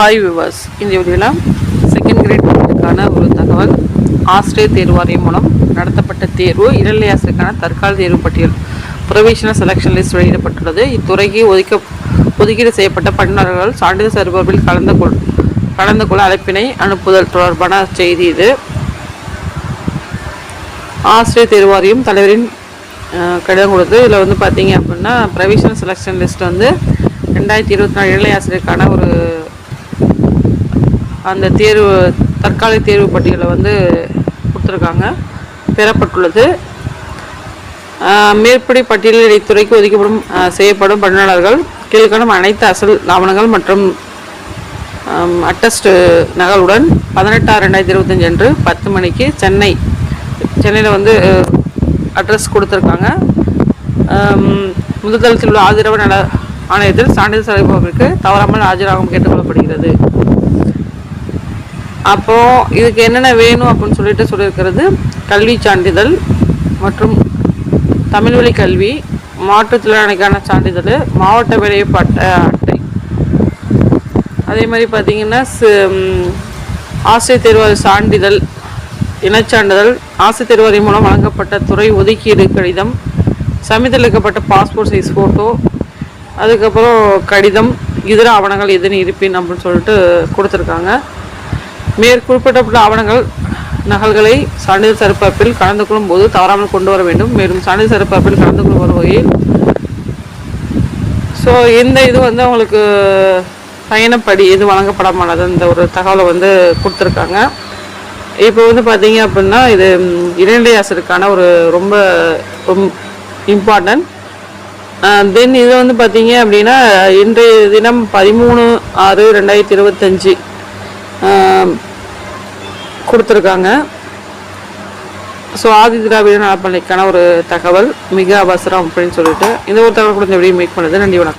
Hi viewers இந்த வீடியோவில் second கிரேட்க்கான ஒரு தகவல். ஆசிரியர் தேர்வாரியம் மூலம் நடத்தப்பட்ட தேர்வு இளநிலை ஆசிரியருக்கான தற்கால தேர்வு பட்டியல். ப்ரொவிஷனல் செலெக்ஷன் லிஸ்ட் வெளியிடப்பட்டுள்ளது. இத்துறைக்கு ஒதுக்க ஒதுக்கீடு செய்யப்பட்ட பணியாளர்கள் சான்றிதழ் சரிபார்ப்பில் கலந்து கொள் கலந்து கொள்ள அழைப்பினை அனுப்புதல் தொடர்பான செய்தி இது. ஆசிரியர் தேர்வு வாரியம் தலைவரின் கடிதம் கொடுத்து இதில் வந்து பார்த்தீங்க அப்படின்னா ப்ரொவிஷனல் செலெக்ஷன் லிஸ்ட் வந்து ரெண்டாயிரத்தி இருபத்தி நாலு இளநிலை ஆசிரியருக்கான ஒரு அந்த தேர்வு தற்காலிக தேர்வு பட்டியலை வந்து கொடுத்துருக்காங்க. பெறப்பட்டுள்ளது. மேற்படி பட்டியலில் இத்துறைக்கு ஒதுக்கப்படும் செய்யப்படும் பணியாளர்கள் கீழ்காணும் அனைத்து அசல் ஆவணங்கள் மற்றும் அட்டஸ்ட் நகலுடன் பதினெட்டாறு ரெண்டாயிரத்தி இருபத்தஞ்சு அன்று பத்து மணிக்கு சென்னை சென்னையில் வந்து அட்ரஸ் கொடுத்துருக்காங்க. முதல் தளத்தில் உள்ள ஆதரவு நல ஆணையத்தில் சான்றிதழ் சரிபார்ப்பிற்கு தவறாமல் ஆஜராகவும் கேட்டுக்கொள்ளப்படுகிறது. அப்போ இதுக்கு என்னென்ன வேணும் அப்படின்னு சொல்லிட்டு சொல்லியிருக்கிறது கல்வி சான்றிதழ் மற்றும் தமிழ் வழி கல்வி மாற்றுத்திறனாளிக்கான சான்றிதழ் மாவட்ட வேலைப்பட்ட அட்டை. அதே மாதிரி பார்த்தீங்கன்னா ஆசிரியர் தேர்வாளர் சான்றிதழ் இனச்சான்றிதழ் ஆசிரியர் தேர்வாரி மூலம் வழங்கப்பட்ட துறை ஒதுக்கீடு கடிதம் சமீதளிக்கப்பட்ட பாஸ்போர்ட் சைஸ் ஃபோட்டோ அதுக்கப்புறம் கடிதம் இதர ஆவணங்கள் எதுன்னு இருப்பின் அப்படின்னு சொல்லிட்டு கொடுத்துருக்காங்க. மேற்குறிப்பிடப்பட்ட ஆவணங்கள் நகல்களை சான்றிதழ் சரிபார்ப்பில் கலந்து கொள்ளும் போது தவறாமல் கொண்டு வர வேண்டும். மேலும் சான்றிதழ் சரிபார்ப்பில் கலந்து கொள்ளும் வரும் வகையில் ஸோ இந்த இது வந்து அவங்களுக்கு பயணப்படி இது வழங்கப்படமானது இந்த ஒரு தகவலை வந்து கொடுத்துருக்காங்க. இப்போ வந்து பார்த்தீங்க அப்படின்னா இது ம், இடைநிலை ஒரு ரொம்ப இம்பார்ட்டன்ட் தென் இது வந்து பார்த்தீங்க அப்படின்னா இன்றைய தினம் பதிமூணு ஆறு ரெண்டாயிரத்தி இருபத்தஞ்சி கொடுத்துருக்காங்க. ஸோ ஆதி திராவிட நலப்பள்ளிக்கான ஒரு தகவல் மிக அவசரம் அப்படின்னு சொல்லிட்டு இந்த ஒரு தகவல் கொடுத்த எப்படி மேக் பண்ணுது? நன்றி வணக்கம்.